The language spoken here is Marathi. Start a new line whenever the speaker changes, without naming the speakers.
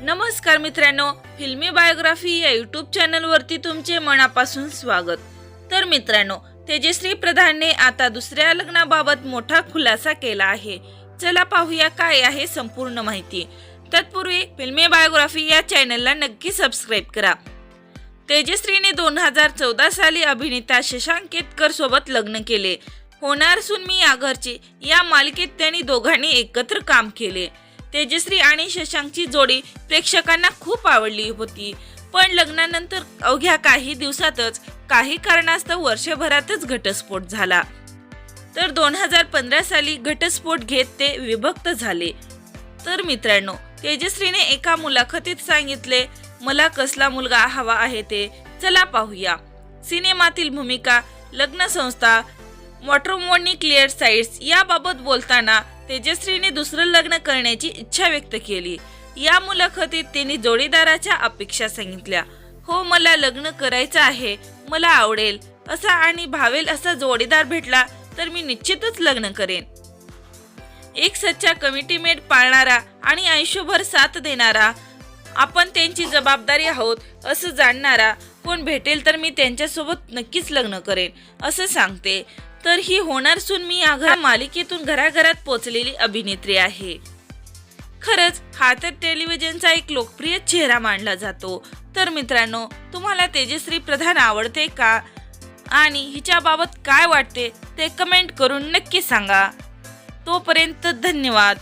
नमस्कार मित्रांनो फिल्मी बायोग्राफी या यूट्यूब चॅनलवरती तुमचे मनापासून स्वागत. तर मित्रांनो तेजश्री प्रधानने आता दुसऱ्या लग्नाबाबत मोठा खुलासा केला आहे. चला पाहूया काय आहे संपूर्ण माहिती. तत्पूर्वी फिल्मी बायोग्राफी या चॅनलला नक्की सबस्क्राईब करा. तेजश्रीने दोन हजार चौदा साली अभिनेता शशांक केतकर सोबत लग्न केले. होणार सुन मी या घरची या मालिकेत त्यांनी दोघांनी एकत्र काम केले. तेजश्री आणि शशांकची जोडी प्रेक्षकांना खूप आवडली होती. पण लग्नानंतर अवघ्या काही दिवसातच काही कारणास्तव वर्षभरातच घटस्फोट झाला. तर दोन हजार पंधरा साली घटस्फोट घेत ते विभक्त झाले. तर मित्रांनो तेजश्रीने एका मुलाखतीत सांगितले मला कसला मुलगा हवा आहे ते चला पाहूया. सिनेमातील भूमिका लग्न संस्था मॉट्रोमोनी क्लिअर साईट्स याबाबत बोलताना तेजश्रीने दुसरं लग्न करण्याची इच्छा व्यक्त केली. या मुलाखतीत त्यांनी जोडीदाराच्या अपेक्षा सांगितल्या. हो मला लग्न करायचं आहे. मला आवडेल. असा आणि भावेल असा जोडीदार भेटला तर मी निश्चितच लग्न करेन. एक सच्चा कमिटीमेट पाळणारा आणि आयुष्यभर साथ देणारा. आपण त्यांची जबाबदारी आहोत असं जाणणारा. कोण भेटेल तर मी त्यांच्यासोबत नक्कीच लग्न करेन असं सांगते. तर ही होणार सून मी या घर मालिकेतून घराघरात पोचलेली अभिनेत्री आहे. खरंच हा तर टेलिव्हिजनचा एक लोकप्रिय चेहरा मानला जातो. तर मित्रांनो तुम्हाला तेजश्री प्रधान आवडते का? आणि हिच्याबाबत काय वाटते ते कमेंट करून नक्की सांगा. तोपर्यंत धन्यवाद.